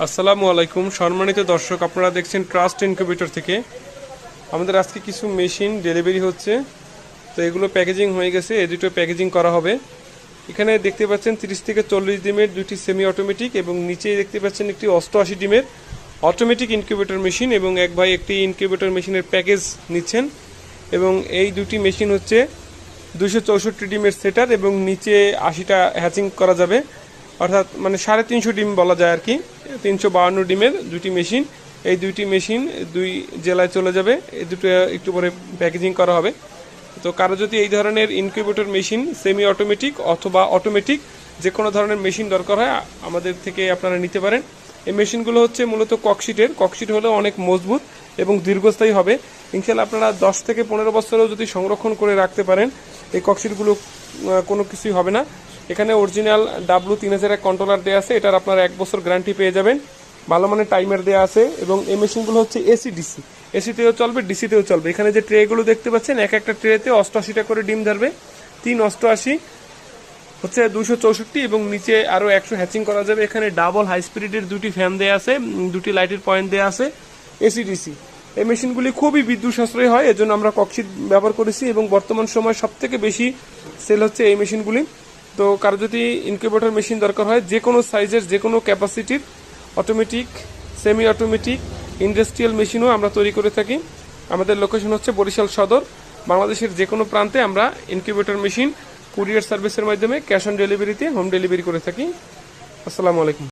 আসসালামু আলাইকুম। সম্মানিত দর্শক, আপনারা দেখছেন ট্রাস্ট ইনকিউবেটর থেকে। আমাদের আজকে কিছু মেশিন ডেলিভারি হচ্ছে। তো এগুলো প্যাকেজিং হয়ে গেছে এই দুটো প্যাকেজিং করা হবে। এখানে দেখতে পাচ্ছেন তিরিশ থেকে চল্লিশ ডিমের দুটি সেমি অটোমেটিক এবং নিচে দেখতে পাচ্ছেন একটি অষ্টআশি ডিমের অটোমেটিক ইনকিউবেটর মেশিন এবং এক ভাই একটি ইনকিউবেটর মেশিনের প্যাকেজ নিচ্ছেন। এবং এই দুটি মেশিন হচ্ছে দুশো চৌষট্টি ডিমের সেটার এবং নিচে আশিটা হ্যাচিং করা যাবে। অর্থাৎ মানে সাড়ে তিনশো ডিম বলা যায় আর কি, তিনশো বাহান্ন ডিমের দুটি মেশিন। এই দুইটি মেশিন দুই জেলায় চলে যাবে, এই দুটো একটু পরে প্যাকেজিং করা হবে। তো কারও যদি এই ধরনের ইনকিউবেটর মেশিন সেমি অটোমেটিক অথবা অটোমেটিক যে কোনো ধরনের মেশিন দরকার হয়, আমাদের থেকে আপনারা নিতে পারেন। এই মেশিনগুলো হচ্ছে মূলত ককশিটের। ককশিট হলে অনেক মজবুত এবং দীর্ঘস্থায়ী হবে। ইনশাল্লাহ আপনারা দশ থেকে পনেরো বছরেও যদি সংরক্ষণ করে রাখতে পারেন, এই ককশিটগুলো কোনো কিছুই হবে না। এখানে অরিজিনাল ডাব্লু তিন হাজার এক কন্ট্রোলার দেওয়া আছে, এটার আপনারা এক বছর গ্যারান্টি পেয়ে যাবেন। ভালো মানের টাইমার দেওয়া আছে এবং এই মেশিনগুলো হচ্ছে এসি ডিসি এসিতেও চলবে ডিসিতেও চলবে। এখানে যে ট্রেগুলো দেখতে পাচ্ছেন, এক একটা ট্রেতে অষ্টআশিটা করে ডিম ধরবে। তিন অষ্টআশি, হচ্ছে দুশো চৌষট্টি এবং নিচে আরও একশো হ্যাচিং করা যাবে। এখানে ডাবল হাই স্পিরিটের দুটি ফ্যান দেওয়া আছে দুটি লাইটের পয়েন্ট দেওয়া আছে এসি ডিসি এই মেশিনগুলি খুবই বিদ্যুৎ সাশ্রয় হয়, এজন্য আমরা ককশিট ব্যবহার করেছি এবং বর্তমান সময় সব থেকে বেশি সেল হচ্ছে এই মেশিনগুলি তো কারও যদি ইনকিউবেটর মেশিন দরকার হয় যে কোনো সাইজের যে কোনো ক্যাপাসিটির অটোমেটিক সেমি অটোমেটিক ইন্ডাস্ট্রিয়াল মেশিনও আমরা তৈরি করে থাকি। আমাদের লোকেশন হচ্ছে বরিশাল সদর। বাংলাদেশের যে কোনো প্রান্তে আমরা ইনকিউবেটর মেশিন কুরিয়ার সার্ভিসের মাধ্যমে ক্যাশ অন ডেলিভারিতে হোম ডেলিভারি করে থাকি। আসসালামু আলাইকুম।